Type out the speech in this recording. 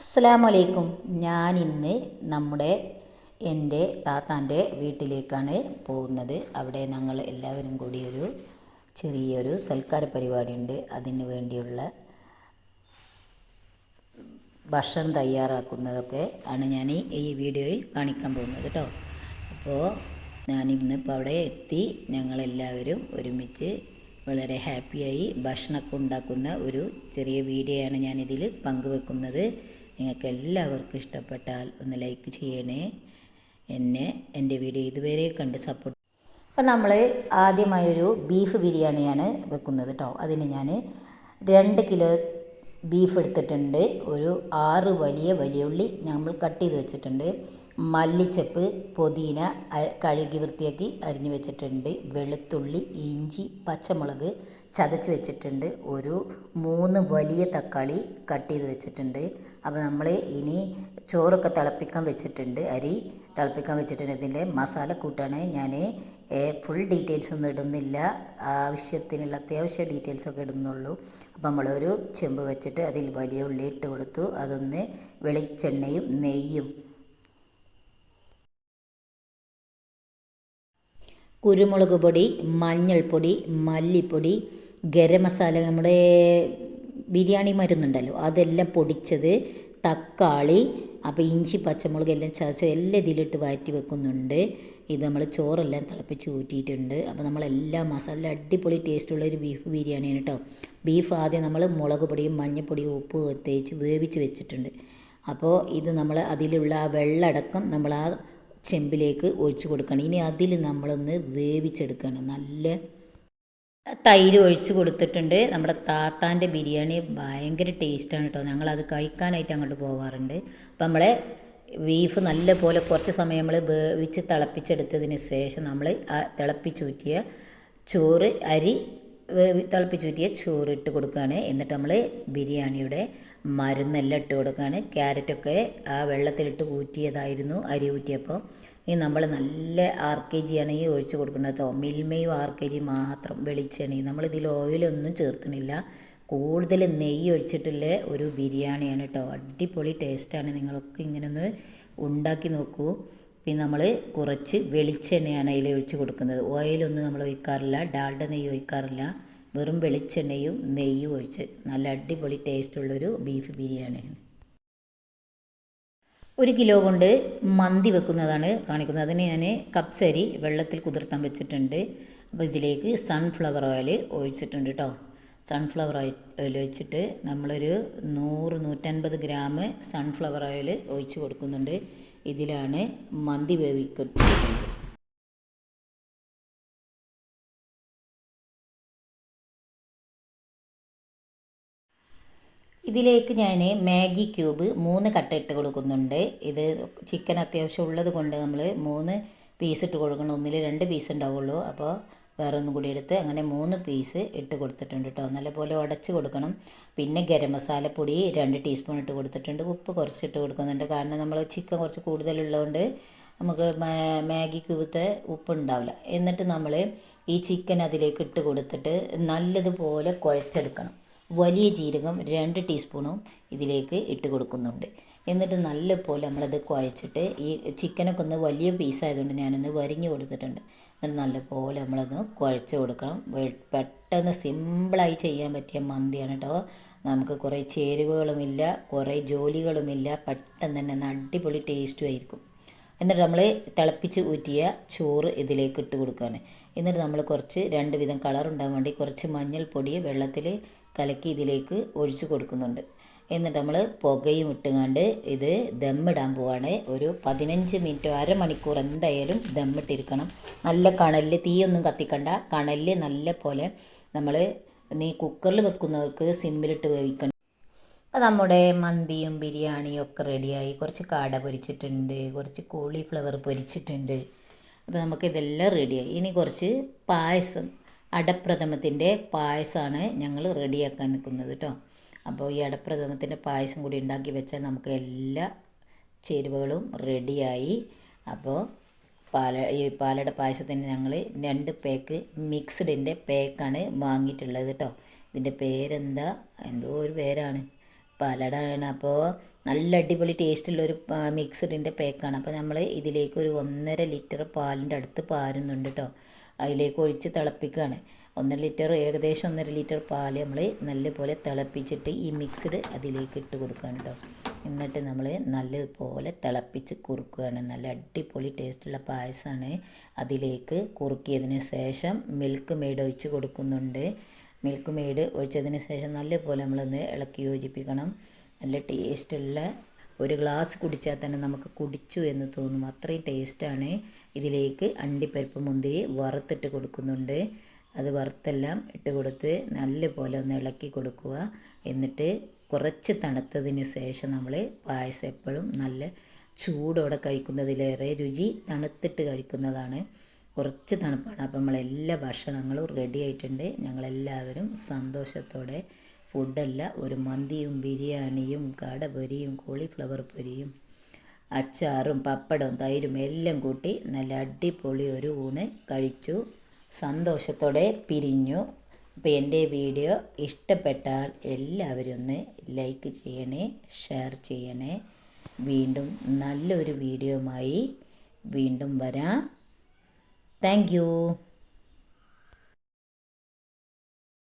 അസ്സലാമലൈക്കും. ഞാൻ ഇന്ന് നമ്മുടെ എന്റെ താത്താന്റെ വീട്ടിലേക്കാണ് പോകുന്നത്. അവിടെ ഞങ്ങൾ എല്ലാവരും കൂടി ഒരു ചെറിയൊരു സൽക്കാര പരിപാടിയുണ്ട്. അതിന് വേണ്ടിയുള്ള ഭക്ഷണം തയ്യാറാക്കുന്നതൊക്കെ ആണ് ഞാൻ ഈ വീഡിയോയിൽ കാണിക്കാൻ പോകുന്നത് കേട്ടോ. അപ്പോൾ ഞാൻ ഇന്നിപ്പോൾ അവിടെ എത്തി. ഞങ്ങളെല്ലാവരും ഒരുമിച്ച് വളരെ ഹാപ്പിയായി ഭക്ഷണമൊക്കെ ഉണ്ടാക്കുന്ന ഒരു ചെറിയ വീഡിയോ ആണ് ഞാനിതിൽ പങ്കുവെക്കുന്നത്. നിങ്ങൾക്ക് എല്ലാവർക്കും ഇഷ്ടപ്പെട്ടാൽ ഒന്ന് ലൈക്ക് ചെയ്യണേ. എന്നെ എന്റെ വീഡിയോ ഇതുവരെ കണ്ട് സപ്പോർട്ട് അപ്പോൾ നമ്മൾ ആദ്യമായൊരു ബീഫ് ബിരിയാണിയാണ് വെക്കുന്നത് കേട്ടോ അതിന് ഞാൻ രണ്ട് കിലോ ബീഫ് എടുത്തിട്ടുണ്ട്. ഒരു ആറ് വലിയ വലിയ ഉള്ളി നമ്മൾ കട്ട് ചെയ്ത് വെച്ചിട്ടുണ്ട്. മല്ലിച്ചപ്പ് പുതിന കഴുകി വൃത്തിയാക്കി അരിഞ്ഞു വെച്ചിട്ടുണ്ട്. വെളുത്തുള്ളി ഇഞ്ചി പച്ചമുളക് ചതച്ച് വെച്ചിട്ടുണ്ട്. ഒരു മൂന്ന് വലിയ തക്കാളി കട്ട് ചെയ്ത് വെച്ചിട്ടുണ്ട്. അപ്പോൾ നമ്മൾ ഇനി ചോറൊക്കെ തിളപ്പിക്കാൻ വെച്ചിട്ടുണ്ട്. അരി തിളപ്പിക്കാൻ വെച്ചിട്ടുണ്ട്. ഇതിന്റെ മസാല കൂട്ടാണ്. ഞാൻ ഫുൾ ഡീറ്റെയിൽസ് ഒന്നും ഇടുന്നില്ല. ആവശ്യത്തിനുള്ള അത്യാവശ്യ ഡീറ്റെയിൽസൊക്കെ ഇടുന്നുള്ളൂ. അപ്പോൾ നമ്മളൊരു ചെമ്പ് വെച്ചിട്ട് അതിൽ വലിയ ഉള്ളി ഇട്ട് കൊടുത്തു. അതൊന്ന് വെളിച്ചെണ്ണയും നെയ്യും. കുരുമുളക് പൊടി മഞ്ഞൾപ്പൊടി മല്ലിപ്പൊടി ഗരം മസാല നമ്മുടെ ബിരിയാണി മരുന്നുണ്ടല്ലോ അതെല്ലാം പൊടിച്ചത് തക്കാളി അപ്പോൾ ഇഞ്ചി പച്ചമുളക് എല്ലാം ചതച്ച് എല്ലാം ഇതിലിട്ട് വഴറ്റി വെക്കുന്നുണ്ട്. ഇത് നമ്മൾ ചോറെല്ലാം തിളപ്പിച്ച് ഊറ്റിയിട്ടുണ്ട്. അപ്പോൾ നമ്മളെല്ലാ മസാല അടിപൊളി ടേസ്റ്റുള്ള ഒരു ബീഫ് ബിരിയാണിയാണ് കേട്ടോ ബീഫ് ആദ്യം നമ്മൾ മുളക് പൊടിയും മഞ്ഞൾപ്പൊടിയും ഉപ്പ് തേച്ച് വേവിച്ച് വെച്ചിട്ടുണ്ട്. അപ്പോൾ ഇത് നമ്മൾ അതിലുള്ള ആ വെള്ളടക്കം നമ്മൾ ആ ചെമ്പിലേക്ക് ഒഴിച്ചു കൊടുക്കണം. ഇനി അതിൽ നമ്മളൊന്ന് വേവിച്ചെടുക്കണം. നല്ല തൈര് ഒഴിച്ച് കൊടുത്തിട്ടുണ്ട്. നമ്മുടെ താത്താന്റെ ബിരിയാണി ഭയങ്കര ടേസ്റ്റാണ് കേട്ടോ. ഞങ്ങളത് കഴിക്കാനായിട്ട് അങ്ങോട്ട് പോവാറുണ്ട്. അപ്പം നമ്മളെ ബീഫ് നല്ല പോലെ കുറച്ച് സമയം നമ്മൾ വേവിച്ച് തിളപ്പിച്ചെടുത്തതിന് ശേഷം നമ്മൾ ആ തിളപ്പിച്ചൂറ്റിയ ചോറ് അരി തിളപ്പിച്ചൂറ്റിയ ചോറ് ഇട്ട് കൊടുക്കുകയാണ്. എന്നിട്ട് നമ്മൾ ബിരിയാണിയുടെ മരുന്നെല്ലാം ഇട്ട് കൊടുക്കുകയാണ്. ക്യാരറ്റൊക്കെ ആ വെള്ളത്തിലിട്ട് ഊറ്റിയതായിരുന്നു അരി ഊറ്റിയപ്പോൾ ഈ നമ്മൾ നല്ല ആർ കെ ജി ആണ് ഈ ഒഴിച്ചു കൊടുക്കുന്നത് കേട്ടോ. മിൽമയും ആർ കെ ജി മാത്രം വെളിച്ചെണ്ണയും നമ്മളിതിൽ ഓയിലൊന്നും ചേർത്തണില്ല കൂടുതൽ നെയ്യ് ഒഴിച്ചിട്ടുള്ള ഒരു ബിരിയാണിയാണ് കേട്ടോ. അടിപൊളി ടേസ്റ്റാണ് നിങ്ങളൊക്കെ ഇങ്ങനെ ഒന്ന് ഉണ്ടാക്കി നോക്കൂ. പിന്നെ നമ്മൾ കുറച്ച് വെളിച്ചെണ്ണയാണ് അതിൽ ഒഴിച്ച് കൊടുക്കുന്നത്. ഓയിലൊന്നും നമ്മൾ ഒഴിക്കാറില്ല. ഡാൽഡ നെയ്യ് ഒഴിക്കാറില്ല. വെറും വെളിച്ചെണ്ണയും നെയ്യും ഒഴിച്ച് നല്ല അടിപൊളി ടേസ്റ്റുള്ളൊരു ബീഫ് ബിരിയാണിയാണ്. ഒരു കിലോ കൊണ്ട് മന്തി വെക്കുന്നതാണ് കാണിക്കുന്നത്. അതിന് ഞാൻ കപ്സരി വെള്ളത്തിൽ കുതിർത്താൻ വെച്ചിട്ടുണ്ട്. അപ്പോൾ ഇതിലേക്ക് സൺഫ്ലവർ ഓയിൽ ഒഴിച്ചിട്ടുണ്ട് കേട്ടോ സൺഫ്ലവർ ഓയിൽ ഒഴിച്ചിട്ട് നമ്മളൊരു നൂറ് നൂറ്റൻപത് ഗ്രാം സൺഫ്ലവർ ഓയിൽ ഒഴിച്ച് കൊടുക്കുന്നുണ്ട്. ഇതിലാണ് മന്തി വേവിക്കുന്നത് ഇതിലേക്ക് ഞാൻ മാഗി ക്യൂബ് മൂന്ന് കട്ട ഇട്ട് കൊടുക്കുന്നുണ്ട്. ഇത് ചിക്കൻ അത്യാവശ്യം ഉള്ളത് കൊണ്ട് നമ്മൾ മൂന്ന് പീസ് ഇട്ട് കൊടുക്കണം. ഒന്നിൽ രണ്ട് പീസ് ഉണ്ടാവുള്ളൂ. അപ്പോൾ വേറെ ഒന്നും കൂടി എടുത്ത് അങ്ങനെ മൂന്ന് പീസ് ഇട്ട് കൊടുത്തിട്ടുണ്ട് കേട്ടോ നല്ലപോലെ ഉടച്ച് കൊടുക്കണം. പിന്നെ ഗരം മസാലപ്പൊടി രണ്ട് ടീസ്പൂൺ ഇട്ട് കൊടുത്തിട്ടുണ്ട്. ഉപ്പ് കുറച്ച് ഇട്ട് കൊടുക്കുന്നുണ്ട്. കാരണം നമ്മൾ ചിക്കൻ കുറച്ച് കൂടുതലുള്ളതുകൊണ്ട് നമുക്ക് മാഗി ക്യൂബത്തെ ഉപ്പ് ഉണ്ടാവില്ല. എന്നിട്ട് നമ്മൾ ഈ ചിക്കൻ അതിലേക്ക് ഇട്ട് കൊടുത്തിട്ട് നല്ലതുപോലെ കുഴച്ചെടുക്കണം. വലിയ ജീരകം രണ്ട് ടീസ്പൂണും ഇതിലേക്ക് ഇട്ട് കൊടുക്കുന്നുണ്ട്. എന്നിട്ട് നല്ലപോലെ നമ്മളത് കുഴച്ചിട്ട് ഈ ചിക്കനൊക്കെ ഒന്ന് വലിയ പീസായതുകൊണ്ട് ഞാനൊന്ന് വരിഞ്ഞു കൊടുത്തിട്ടുണ്ട്. എന്നിട്ട് നല്ലപോലെ നമ്മളൊന്ന് കുഴച്ച് കൊടുക്കണം. പെട്ടെന്ന് സിമ്പിളായി ചെയ്യാൻ പറ്റിയ മന്തിയാണ് കേട്ടോ നമുക്ക് കുറേ ചേരുവകളുമില്ല കുറേ ജോലികളുമില്ല. പെട്ടെന്ന് തന്നെ അടിപൊളി ടേസ്റ്റും ആയിരിക്കും. എന്നിട്ട് നമ്മൾ തിളപ്പിച്ച് ഊറ്റിയ ചോറ് ഇതിലേക്ക് ഇട്ട് കൊടുക്കുകയാണ് എന്നിട്ട് നമ്മൾ കുറച്ച് രണ്ട് വിധം കളർ ഉണ്ടാകാൻ വേണ്ടി കുറച്ച് മഞ്ഞൾപ്പൊടി വെള്ളത്തിൽ കലക്കി ഇതിലേക്ക് ഒഴിച്ചു കൊടുക്കുന്നുണ്ട്. എന്നിട്ട് നമ്മൾ പുകയും ഇട്ടുകൊണ്ട് ഇത് ദമ്മിടാൻ പോവാണ്. ഒരു പതിനഞ്ച് മിനിറ്റ് അരമണിക്കൂർ എന്തായാലും ദമ്മിട്ടിരിക്കണം. നല്ല കണലിൽ തീയൊന്നും കത്തിക്കണ്ട. കണലിൽ നല്ല പോലെ നമ്മൾ നീ കുക്കറിൽ വെക്കുന്നവർക്ക് സിമ്മിലിട്ട് വേവിക്കണം അപ്പോൾ നമ്മുടെ മന്തിയും ബിരിയാണിയും ഒക്കെ റെഡിയായി. കുറച്ച് കാട പൊരിച്ചിട്ടുണ്ട്. കുറച്ച് കോളിഫ്ലവർ പൊരിച്ചിട്ടുണ്ട്. അപ്പോൾ നമുക്ക് ഇതെല്ലാം റെഡിയായി. ഇനി കുറച്ച് പായസം. അടപ്രഥമത്തിന്റെ പായസമാണ് ഞങ്ങൾ റെഡിയാക്കാൻ നിൽക്കുന്നത് കേട്ടോ. അപ്പോൾ ഈ അടപ്രഥമത്തിന്റെ പായസം കൂടി ഉണ്ടാക്കി വെച്ചാൽ നമുക്ക് എല്ലാ ചേരുവകളും റെഡിയായി. അപ്പോൾ പാല ഈ പാലട പായസത്തിന് ഞങ്ങൾ രണ്ട് പാക്ക് മിക്സ്ഡിന്റെ പാക്കാണ് വാങ്ങിയിട്ടുള്ളത് കേട്ടോ. ഇതിന്റെ പേരെന്താ? എന്തോ ഒരു പേരാണ്. പാലട ആണ് അപ്പോൾ നല്ല അടിപൊളി ടേസ്റ്റുള്ളൊരു മിക്സ്ഡിന്റെ പേക്കാണ്. അപ്പോൾ നമ്മൾ ഇതിലേക്ക് ഒരു ഒന്നര ലിറ്റർ പാലിന്റെ അടുത്ത് പാരുന്നുണ്ട് കേട്ടോ. അതിലേക്ക് ഒഴിച്ച് തിളപ്പിക്കുകയാണ്. ഒന്നര ലിറ്റർ ഏകദേശം ഒന്നര ലിറ്റർ പാൽ നമ്മൾ നല്ലപോലെ തിളപ്പിച്ചിട്ട് ഈ മിക്സ്ഡ് അതിലേക്ക് ഇട്ട് കൊടുക്കുകയാണ് കേട്ടോ എന്നിട്ട് നമ്മൾ നല്ലതുപോലെ തിളപ്പിച്ച് കുറുക്കുകയാണ്. നല്ല അടിപൊളി ടേസ്റ്റുള്ള പായസമാണ് അതിലേക്ക് കുറുക്കിയതിന് ശേഷം മിൽക്ക് മെയ്ഡ് ഒഴിച്ച് കൊടുക്കുന്നുണ്ട്. മിൽക്ക് മെയ്ഡ് ഒഴിച്ചതിന് ശേഷം നല്ലപോലെ നമ്മളൊന്ന് ഇളക്കി യോജിപ്പിക്കണം. നല്ല ടേസ്റ്റുള്ള ഒരു ഗ്ലാസ് കുടിച്ചാൽ തന്നെ നമുക്ക് കുടിച്ചു എന്ന് തോന്നും. അത്രയും ടേസ്റ്റാണ് ഇതിലേക്ക് അണ്ടിപ്പരിപ്പ് മുന്തിരി വറുത്തിട്ട് കൊടുക്കുന്നുണ്ട്. അത് വറുത്തെല്ലാം ഇട്ട് കൊടുത്ത് നല്ലപോലെ ഒന്ന് ഇളക്കി കൊടുക്കുക. എന്നിട്ട് കുറച്ച് തണുത്തതിന് ശേഷം നമ്മൾ പായസം എപ്പോഴും നല്ല ചൂടോടെ കഴിക്കുന്നതിലേറെ രുചി തണുത്തിട്ട് കഴിക്കുന്നതാണ്. കുറച്ച് തണുപ്പാണ്. അപ്പം നമ്മളെല്ലാ ഭക്ഷണങ്ങളും റെഡി ആയിട്ടുണ്ട്. ഞങ്ങളെല്ലാവരും സന്തോഷത്തോടെ ഫുഡല്ല ഒരു മന്തിയും ബിരിയാണിയും കടപൊരിയും കോളിഫ്ലവർ പൊരിയും. അച്ചാറും പപ്പടവും തൈരും എല്ലാം കൂട്ടി നല്ല അടിപൊളി ഒരു ഊണ് കഴിച്ചു. സന്തോഷത്തോടെ പിരിഞ്ഞു. അപ്പോൾ എന്റെ വീഡിയോ ഇഷ്ടപ്പെട്ടാൽ എല്ലാവരും ഒന്ന് ലൈക്ക് ചെയ്യണേ ഷെയർ ചെയ്യണേ. വീണ്ടും നല്ലൊരു വീഡിയോയുമായി വീണ്ടും വരാം. താങ്ക്